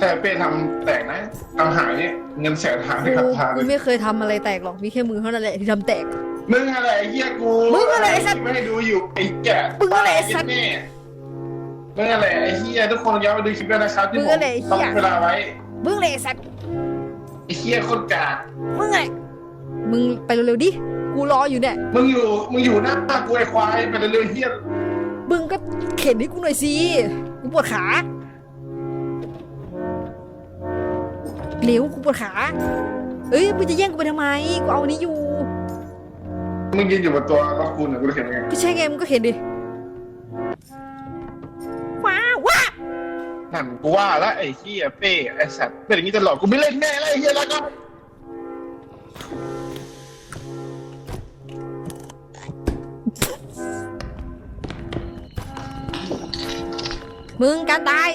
แต่เป้ทำแตกนะทำหายเนี่ยเงินแสนหายไปกูกับทางเลกูยไม่เคยทำอะไรแตกหรอกมีแค่มือเท่านั้นแหละที่ทำแตก มึงอะไรไอ้เหี้ยกูมึงอะไรไอ้สัตว์ไม่ให้ดูอยู่ไอ้แก่มึงอะไรไอ้สัตว์แม่มึงอะไรไอ้เหี้ยทุกคนย้อนไปดูคลิปด้วยนะครับที่มึผงมอะไรไอ้เหี้ต้อยงเวลาไว้มึงเลยไอ้สัตว์ไอ้เหี้ยคนกากมึงไงมึงไปเร็วๆดิกูรออยู่เนี่ยมึงอยู่มึงอยู่หน้ากูไอ้ควายไปเรื่อยๆเหี้ยมึงก็เข็นให้กูหน่อยสิกูปวดขา เร็วกูปวดขา เอ้ยมึงจะแย่งกูไปทำไม กูเอาอันนี้อยู่ มึงยืนอยู่บนตัวรถกูเนี่ยกูจะเห็นยังไงก็ใช่ไงมึงก็เข็นดิ ว้าวว้านั่นกูว่าแล้วไอ้เหี้ยเป้ไอ้สัตว์เป็นอย่างนี้ตลอดกูไม่เล่นแน่แล้วไอ้เหี้ยแล้วก็มึงการตาย